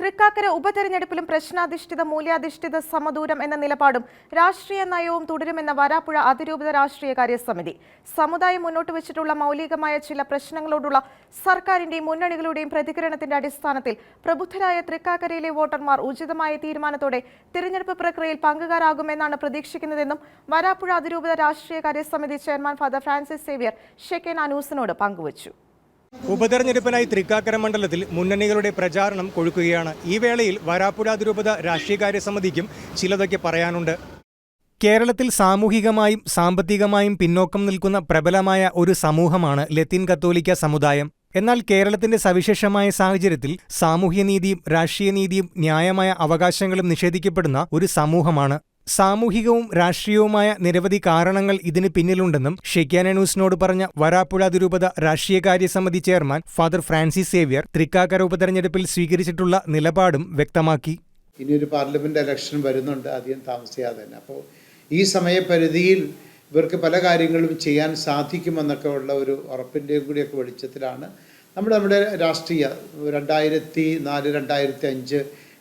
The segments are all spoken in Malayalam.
തൃക്കാക്കര ഉപതെരഞ്ഞെടുപ്പിലും പ്രശ്നാധിഷ്ഠിത മൂല്യാധിഷ്ഠിത സമദൂരം എന്ന നിലപാടും രാഷ്ട്രീയ നയവും തുടരുമെന്ന വരാപ്പുഴ അതിരൂപത രാഷ്ട്രീയകാര്യ സമിതി സമുദായം മുന്നോട്ട് വെച്ചിട്ടുള്ള മൗലികമായ ചില പ്രശ്നങ്ങളോടുള്ള സർക്കാരിന്റെയും മുന്നണികളുടെയും പ്രതികരണത്തിന്റെ അടിസ്ഥാനത്തിൽ പ്രബുദ്ധരായ തൃക്കാക്കരയിലെ വോട്ടർമാർ ഉചിതമായ തീരുമാനത്തോടെ തിരഞ്ഞെടുപ്പ് പ്രക്രിയയിൽ പങ്കുകാരാകുമെന്നാണ് പ്രതീക്ഷിക്കുന്നതെന്നും വരാപ്പുഴ അതിരൂപത രാഷ്ട്രീയകാര്യ സമിതി ചെയർമാൻ ഫാദർ ഫ്രാൻസിസ് സേവ്യർ ഷെക്കേൻ അനൂസിനോട് പങ്കുവച്ചു. ഉപതെരഞ്ഞെടുപ്പിനായി തൃക്കാക്കര മണ്ഡലത്തിൽ മുന്നണികളുടെ പ്രചാരണം കൊഴുക്കുകയാണ്. ഈ വേളയിൽ വരാപ്പുഴ അതിരൂപത രാഷ്ട്രീയകാര്യ സമിതിക്കും ചിലതൊക്കെ പറയാനുണ്ട്. കേരളത്തിൽ സാമൂഹികമായും സാമ്പത്തികമായും പിന്നോക്കം നിൽക്കുന്ന പ്രബലമായ ഒരു സമൂഹമാണ് ലത്തീൻ കത്തോലിക്ക സമുദായം. എന്നാൽ കേരളത്തിന്റെ സവിശേഷമായ സാഹചര്യത്തിൽ സാമൂഹ്യനീതിയും രാഷ്ട്രീയനീതിയും ന്യായമായ അവകാശങ്ങളും നിഷേധിക്കപ്പെടുന്ന ഒരു സമൂഹമാണ്. സാമൂഹികവും രാഷ്ട്രീയവുമായ നിരവധി കാരണങ്ങൾ ഇതിന് പിന്നിലുണ്ടെന്നും ഷെക്യാന ന്യൂസിനോട് പറഞ്ഞ വരാപ്പുഴ അതിരൂപത രാഷ്ട്രീയകാര്യ സമിതി chairman father Francis Xavier Thrikkakara ഉപതെരഞ്ഞെടുപ്പിൽ സ്വീകരിച്ചിട്ടുള്ള നിലപാടും വ്യക്തമാക്കി. ഇനിയൊരു പാർലമെന്റ് ഇലക്ഷൻ വരുന്നുണ്ട് അധികം താമസിയാതെ തന്നെ. അപ്പോൾ ഈ സമയപരിധിയിൽ ഇവർക്ക് പല കാര്യങ്ങളും ചെയ്യാൻ സാധിക്കുമെന്നൊക്കെ ഉള്ള ഒരു ഉറപ്പിന്റെയും കൂടിയൊക്കെ വെളിച്ചത്തിലാണ് നമ്മൾ നമ്മുടെ രാഷ്ട്രീയ രണ്ടായിരത്തി നാല് രണ്ടായിരത്തി അഞ്ച്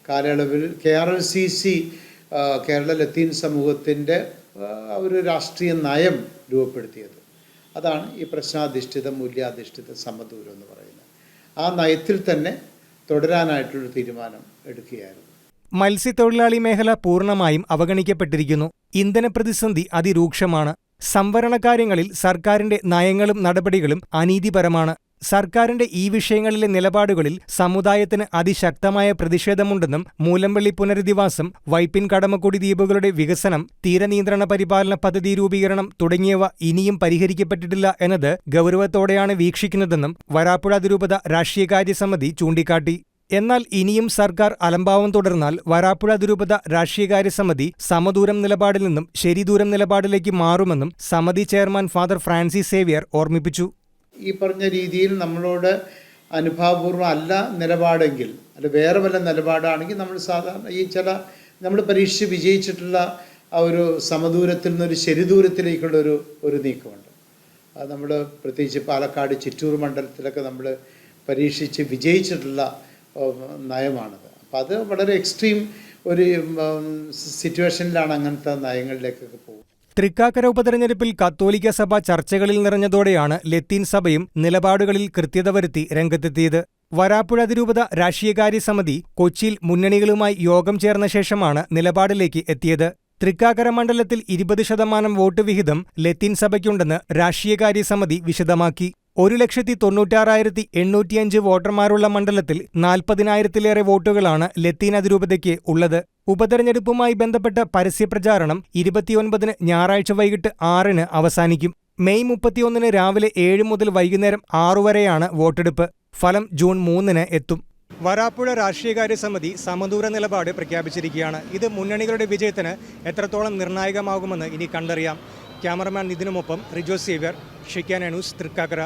കാലയളവിൽ K R L C C Kerala Latin സമൂഹത്തിന്റെ ഒരു രാഷ്ട്രീയ നയം രൂപപ്പെടുത്തിയത്. അതാണ് ഈ പ്രശ്നാധിഷ്ഠിത മൂല്യാധിഷ്ഠിത സമദൂരം എന്ന് പറയുന്നത്. ആ നയത്തിൽ തന്നെ തുടരാനായിട്ടുള്ളൊരു തീരുമാനം എടുക്കുകയായിരുന്നു. മത്സ്യത്തൊഴിലാളി മേഖല പൂർണമായും അവഗണിക്കപ്പെട്ടിരിക്കുന്നു. ഇന്ധന പ്രതിസന്ധി അതിരൂക്ഷമാണ്. സംവരണ കാര്യങ്ങളിൽ സർക്കാരിന്റെ നയങ്ങളും നടപടികളും അനീതിപരമാണ്. സർക്കാരിന്റെ ഈ വിഷയങ്ങളിലെ നിലപാടുകളിൽ സമുദായത്തിന് അതിശക്തമായ പ്രതിഷേധമുണ്ടെന്നും മൂലമ്പള്ളി പുനരധിവാസം വൈപ്പിൻ കടമക്കുടി ദ്വീപുകളുടെ വികസനം തീരനിയന്ത്രണ പരിപാലന പദ്ധതി രൂപീകരണം തുടങ്ങിയവ ഇനിയും പരിഹരിക്കപ്പെട്ടിട്ടില്ല എന്നത് ഗൗരവത്തോടെയാണ് വീക്ഷിക്കുന്നതെന്നും വരാപ്പുഴ അതിരൂപത രാഷ്ട്രീയകാര്യ സമിതി ചൂണ്ടിക്കാട്ടി. എന്നാൽ ഇനിയും സർക്കാർ അലംഭാവം തുടർന്നാൽ വരാപ്പുഴ അതിരൂപത രാഷ്ട്രീയകാര്യ സമിതി സമദൂരം നിലപാടിൽ നിന്നും ശരിദൂരം നിലപാടിലേക്ക് മാറുമെന്നും സമിതി ചെയർമാൻ ഫാദർ ഫ്രാൻസിസ് സേവിയർ ഓർമ്മിപ്പിച്ചു. ഈ പറഞ്ഞ രീതിയിൽ നമ്മളോട് അനുഭാവപൂർവം അല്ല നിലപാടെങ്കിൽ അല്ല വേറെ വല്ല നിലപാടാണെങ്കിൽ നമ്മൾ സാധാരണ ഈ ചില നമ്മൾ പരീക്ഷിച്ച് വിജയിച്ചിട്ടുള്ള ആ ഒരു സമദൂരത്തിൽ നിന്നൊരു ശരിദൂരത്തിലേക്കുള്ള ഒരു ഒരു നീക്കമുണ്ട്. അത് നമ്മൾ പ്രത്യേകിച്ച് പാലക്കാട് ചിറ്റൂർ മണ്ഡലത്തിലൊക്കെ നമ്മൾ പരീക്ഷിച്ച് വിജയിച്ചിട്ടുള്ള നയമാണത്. അപ്പോൾ അത് വളരെ എക്സ്ട്രീം ഒരു സിറ്റുവേഷനിലാണ് അങ്ങനത്തെ നയങ്ങളിലേക്കൊക്കെ പോകുന്നത്. തൃക്കാക്കര ഉപതെരഞ്ഞെടുപ്പിൽ കത്തോലിക്ക സഭ ചർച്ചകളിൽ നിറഞ്ഞതോടെയാണ് ലത്തീൻ സഭയും നിലപാടുകളിൽ കൃത്യത വരുത്തി രംഗത്തെത്തിയത്. വരാപ്പുഴ അതിരൂപത രാഷ്ട്രീയകാര്യ സമിതി കൊച്ചിയിൽ മുന്നണികളുമായി യോഗം ചേർന്ന ശേഷമാണ് നിലപാടിലേക്ക് എത്തിയത്. തൃക്കാക്കര മണ്ഡലത്തിൽ ഇരുപത് ശതമാനം വോട്ട് വിഹിതം ലത്തീൻ സഭയ്ക്കുണ്ടെന്ന് രാഷ്ട്രീയകാര്യ സമിതി വിശദമാക്കി. ഒരു ലക്ഷത്തി തൊണ്ണൂറ്റാറായിരത്തി എണ്ണൂറ്റിയഞ്ച് വോട്ടർമാരുള്ള മണ്ഡലത്തിൽ നാൽപ്പതിനായിരത്തിലേറെ വോട്ടുകളാണ് ലത്തീൻ അതിരൂപതയ്ക്ക് ഉള്ളത്. ഉപതെരഞ്ഞെടുപ്പുമായി ബന്ധപ്പെട്ട പരസ്യപ്രചാരണം ഇരുപത്തിയൊൻപതിന് ഞായറാഴ്ച വൈകിട്ട് ആറിന് അവസാനിക്കും. മെയ് മുപ്പത്തിയൊന്നിന് രാവിലെ ഏഴ് മുതൽ വൈകുന്നേരം ആറു വരെയാണ് വോട്ടെടുപ്പ്. ഫലം ജൂൺ മൂന്നിന് എത്തും. വരാപ്പുഴ രാഷ്ട്രീയകാര്യ സമിതി സമദൂര നിലപാട് പ്രഖ്യാപിച്ചിരിക്കുകയാണ്. ഇത് മുന്നണികളുടെ വിജയത്തിന് എത്രത്തോളം നിർണായകമാകുമെന്ന് ഇനി കണ്ടറിയാം. ക്യാമറമാൻ നിതിനുമൊപ്പം റിജോ സേവ്യർ ഷിക്കാന ന്യൂസ് തൃക്കാക്കര.